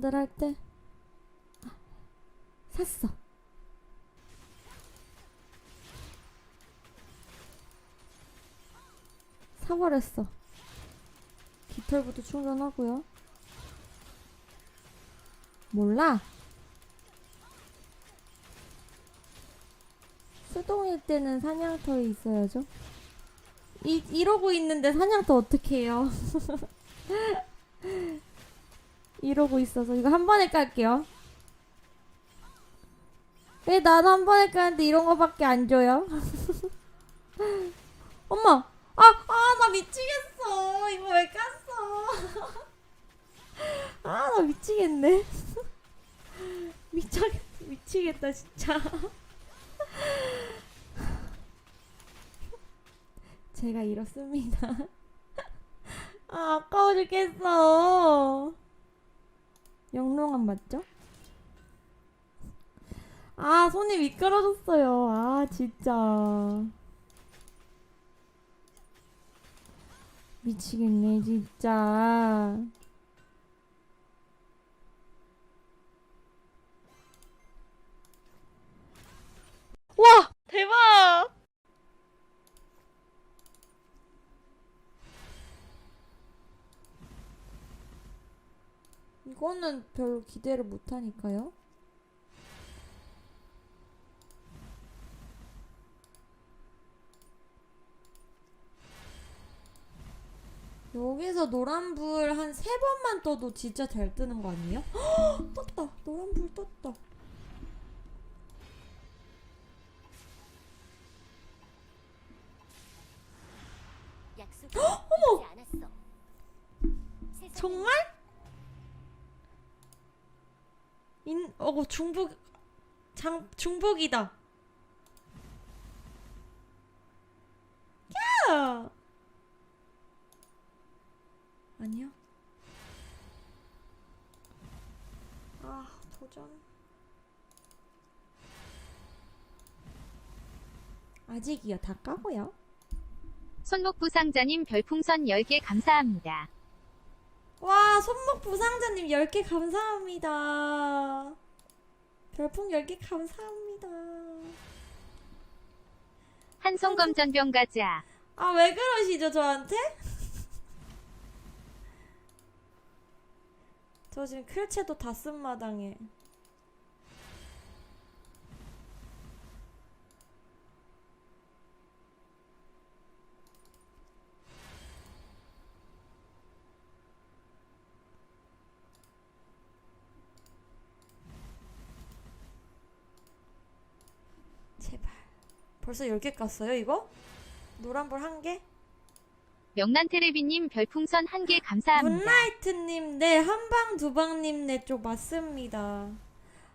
남들 할때 샀어. 사버렸어. 깃털부터 충전하고요. 몰라. 수동일 때는 사냥터에 있어야죠. 이, 이러고 있는데 사냥터 어떻게 해요? 이러고 있어서 이거 한 번에 깔게요. 왜난한 번에 까는데 이런 거밖에 안 줘요? 엄마! 아! 아! 나 미치겠어! 이거 왜 깠어? 아! 나 미치겠네. 미쳐, 미치겠다, 진짜. 제가 이렇습니다. 아, 아까워 죽겠어. 영롱한 맞죠? 아, 손이 미끄러졌어요. 아, 진짜. 미치겠네, 진짜. 와! 대박! 이거는 별로 기대를 못하니까요. 여기서 노란불 한 세 번만 떠도 진짜 잘 뜨는 거 아니에요? 헉, 인, 어, 중복, 장, 중복이다. 야! 아니야? 아, 도전. 아직이요. 다 까고요. 손목 부상자님 별풍선 10개 감사합니다. 와, 손목 부상자님 10개 감사합니다. 별풍 10개 감사합니다. 한송검 전병 가자. 아, 왜 그러시죠, 저한테? 저 지금 클체도 다 쓴 마당에. 제발. 벌써 10개 깠어요, 이거? 노란불 한 개? 명란테레비님 별풍선 1개 감사합니다. 문라이트님, 네, 한방 두방님, 네, 쪽 맞습니다.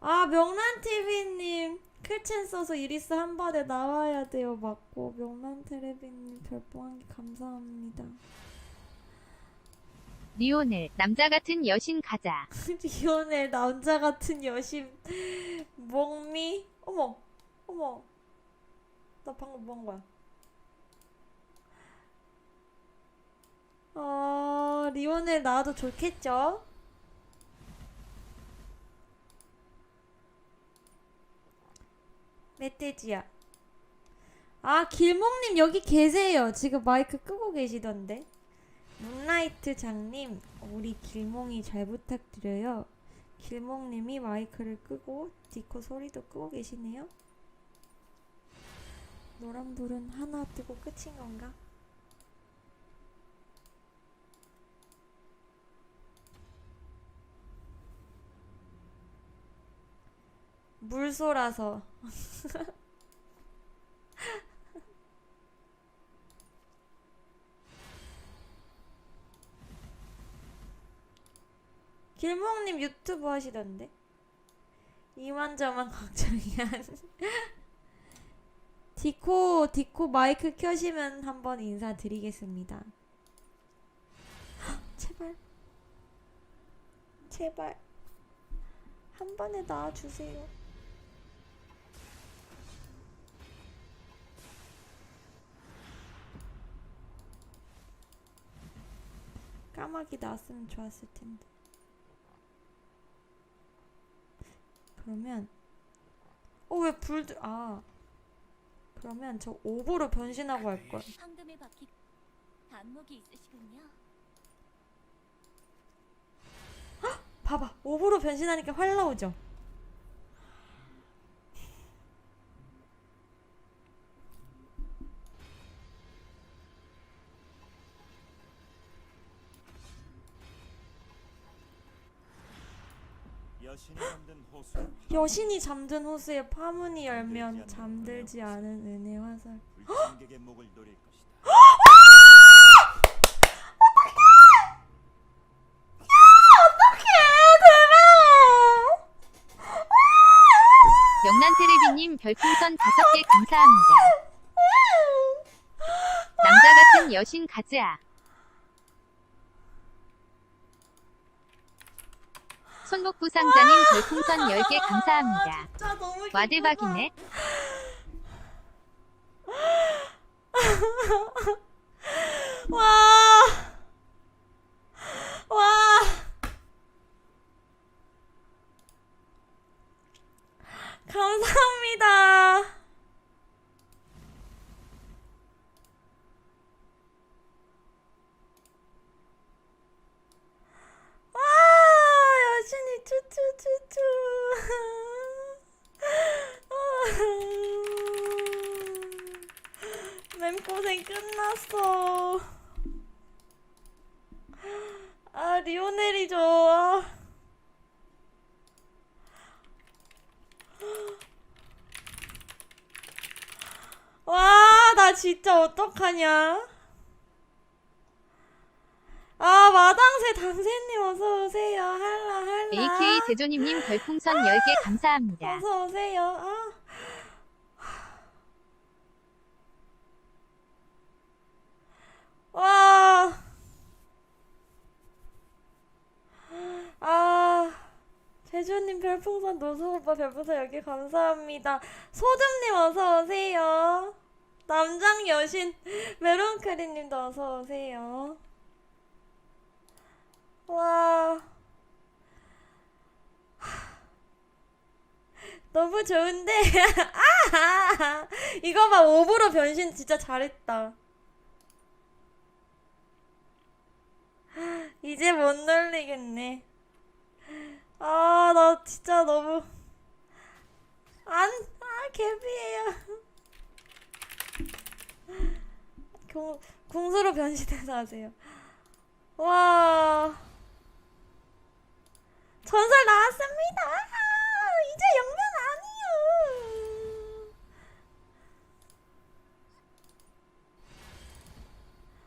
아, 명란TV님, 클첸 써서 이리스 한 번에 나와야 돼요, 맞고. 명란테레비님, 별풍 한 개 감사합니다. 리오넬 남자 같은 여신 가자. 리오넬, 남자 같은 여심, 목미? 어머, 어머. 나 방금 뭐한 거야? 어, 리오넬 나와도 좋겠죠? 멧돼지야. 아, 길몽님 여기 계세요. 지금 마이크 끄고 계시던데. 문라이트 장님, 우리 길몽이 잘 부탁드려요. 길몽님이 마이크를 끄고 디코 소리도 끄고 계시네요. 노란불은 하나 뜨고 끝인 건가? 물소라서 길몽님 유튜브 하시던데 이만저만 걱정이야 디코 디코 마이크 켜시면 한번 인사드리겠습니다. 헉, 제발. 제발. 한 번에 나와주세요. 까마귀 나왔으면 좋았을 텐데. 그러면 어왜 불들 아 그러면 저 오보로 변신하고 할 걸. 황금의 바퀴 안목이 있으시군요. 봐봐 오보로 변신하니까 활 나오죠. 여신이 잠든 호수에 파문이 열면 잠들지 않은 은혜 화살. 불청객의 목을 노릴 것이다. 명란 테레비님 별풍선 5개 감사합니다. 남자 같은 여신 가자. 손목부 상자님 별풍선 10개 감사합니다. 진짜 너무 기쁘다. 와 대박이네. 와. 와. 감사합니다. 와, 여신이 쭈쭈쭈쭈. mem 고생 끝났어. 아, 리오넬이 좋아. 와, 나 진짜 어떡하냐? 아, 마당새 당새님 어서오세요. 할라, 할라. AK 제조님님 별풍선 10개 감사합니다. 어서오세요. 아. 와. 아. 제주님 별풍선 노수 오빠 별풍선 여기 감사합니다. 소듬님 어서 오세요. 남장 여신 메론크리님도 어서 오세요. 와. 너무 좋은데 아 이거 봐 오브로 변신 진짜 잘했다 이제 못 놀리겠네 아 나 진짜 너무 안 아 개비예요. 궁, 궁수로 변신해서 하세요. 와. 전설 나왔습니다. 아, 이제 영면 아니요.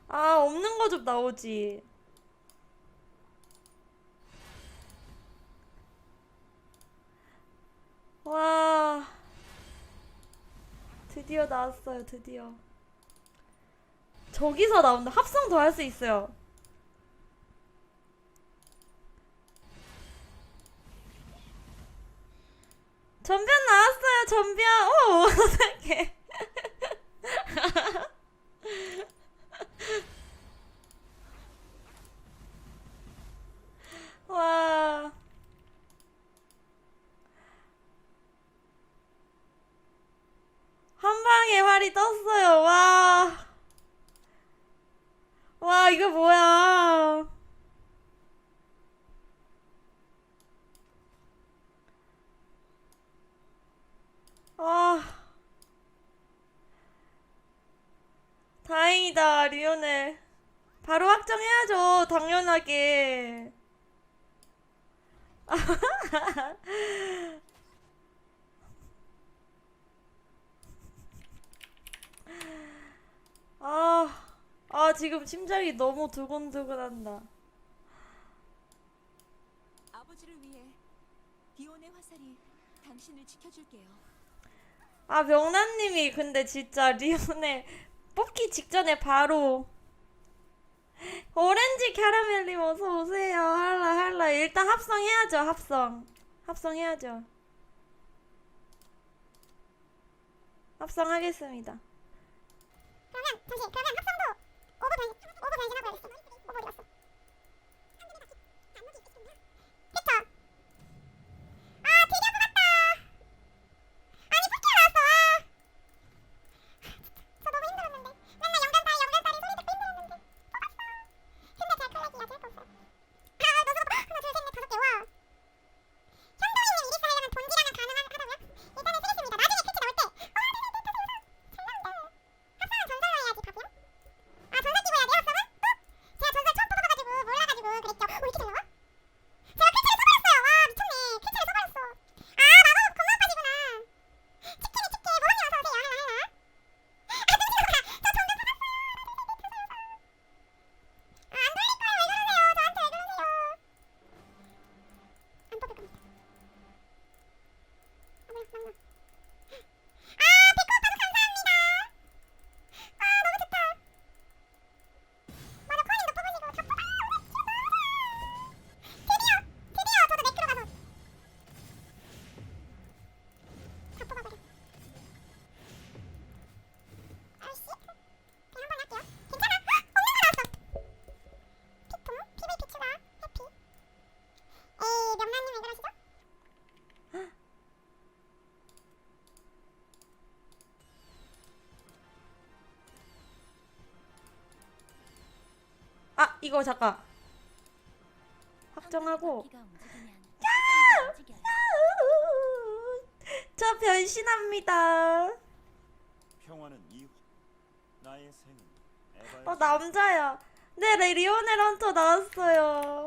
아 없는 거 좀 나오지 와 드디어 나왔어요 드디어. 저기서 나온다 합성 더 할 수 있어요. 전변 나왔어요 전변. 오 어떡해 와 한 방에 활이 떴어요 와 와, 이거 뭐야. 아. 다행이다, 리오넬. 바로 확정해야죠, 당연하게. 아, 아, 지금 심장이 너무 두근두근한다. 아버지를 위해 비온의 화살이 당신을 지켜줄게요. 아, 명란님이 근데 진짜 리온에 뽑기 직전에 바로 오렌지 캐러멜님 어서 오세요. 할라 할라. 일단 합성해야죠. 합성. 합성해야죠. 합성하겠습니다. 그러면 잠시 그러면 합성도 이거 잠깐 확정하고. 저 변신합니다. 어 남자야. 네, 네 리오넬 헌터 나왔어요.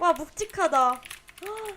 와 묵직하다. 헉,